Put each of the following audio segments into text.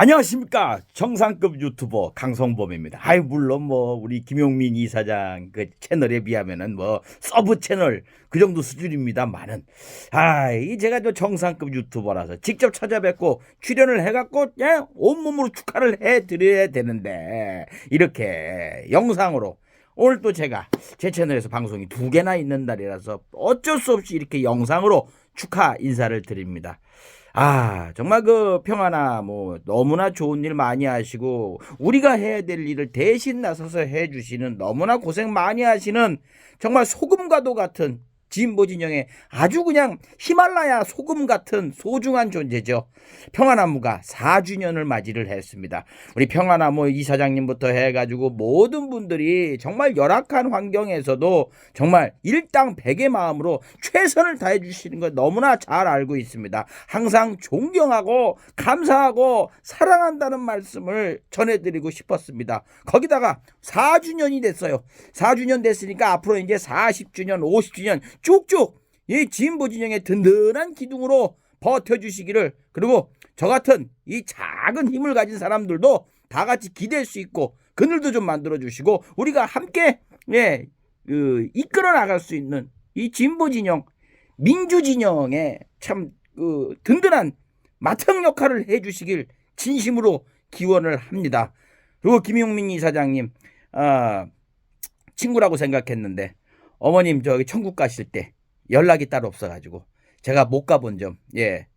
안녕하십니까 정상급 유튜버 강성범입니다. 아이 물론 뭐 우리 김용민 이사장 그 채널에 비하면은 뭐 서브 채널 그 정도 수준입니다만은 아이 제가 저 정상급 유튜버라서 직접 찾아뵙고 출연을 해갖고 예 온몸으로 축하를 해드려야 되는데 이렇게 영상으로 오늘 또 제가 제 채널에서 방송이 두 개나 있는 날이라서 어쩔 수 없이 이렇게 영상으로 축하 인사를 드립니다. 아, 정말 그 평화나 뭐 너무나 좋은 일 많이 하시고 우리가 해야 될 일을 대신 나서서 해 주시는 너무나 고생 많이 하시는 정말 소금과도 같은 진보 진영의 아주 그냥 히말라야 소금 같은 소중한 존재죠. 평화나무가 4주년을 맞이를 했습니다. 우리 평화나무 이사장님부터 해가지고 모든 분들이 정말 열악한 환경에서도 정말 일당 백의 마음으로 최선을 다해 주시는 걸 너무나 잘 알고 있습니다. 항상 존경하고 감사하고 사랑한다는 말씀을 전해드리고 싶었습니다. 거기다가 4주년이 됐어요. 4주년 됐으니까 앞으로 이제 40주년, 50주년 쭉쭉 이 진보 진영의 든든한 기둥으로 버텨주시기를 그리고 저 같은 이 작은 힘을 가진 사람들도 다 같이 기댈 수 있고 그늘도 좀 만들어 주시고 우리가 함께 예, 그, 이끌어 나갈 수 있는 이 진보 진영 민주 진영의 참 그, 든든한 맏형 역할을 해주시길 진심으로 기원을 합니다. 그리고 김용민 이사장님 아, 친구라고 생각했는데 어머님 저기 천국 가실 때 연락이 따로 없어가지고 제가 못 가본 점, 예.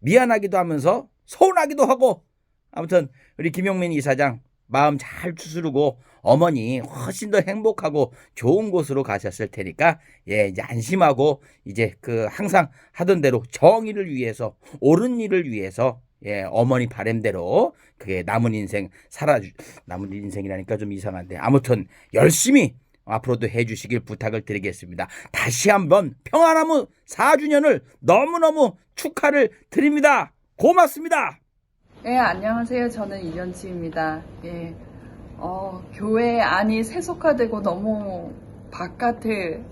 미안하기도 하면서 서운하기도 하고 아무튼 우리 김용민 이사장 마음 잘 추스르고 어머니 훨씬 더 행복하고 좋은 곳으로 가셨을 테니까 예 이제 안심하고 이제 그 항상 하던 대로 정의를 위해서 옳은 일을 위해서 예 어머니 바램대로 그게 남은 인생 살아 남은 인생이라니까 좀 이상한데 아무튼 열심히 앞으로도 해주시길 부탁을 드리겠습니다. 다시 한번 평화나무 4주년을 너무너무 축하를 드립니다. 고맙습니다. 네, 안녕하세요. 저는 이현치입니다. 예, 어, 교회 안이 세속화되고 너무 바깥에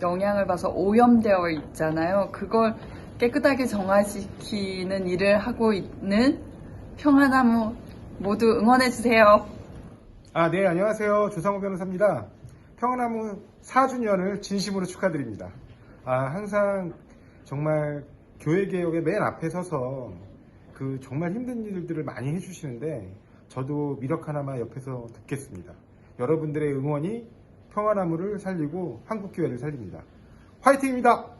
영향을 봐서 오염되어 있잖아요. 그걸 깨끗하게 정화시키는 일을 하고 있는 평화나무 모두 응원해주세요. 아, 네, 안녕하세요. 조상우 변호사입니다. 평화나무 4주년을 진심으로 축하드립니다. 아, 항상 정말 교회개혁의 맨 앞에 서서 그 정말 힘든 일들을 많이 해주시는데 저도 미력 하나만 옆에서 듣겠습니다. 여러분들의 응원이 평화나무를 살리고 한국교회를 살립니다. 화이팅입니다!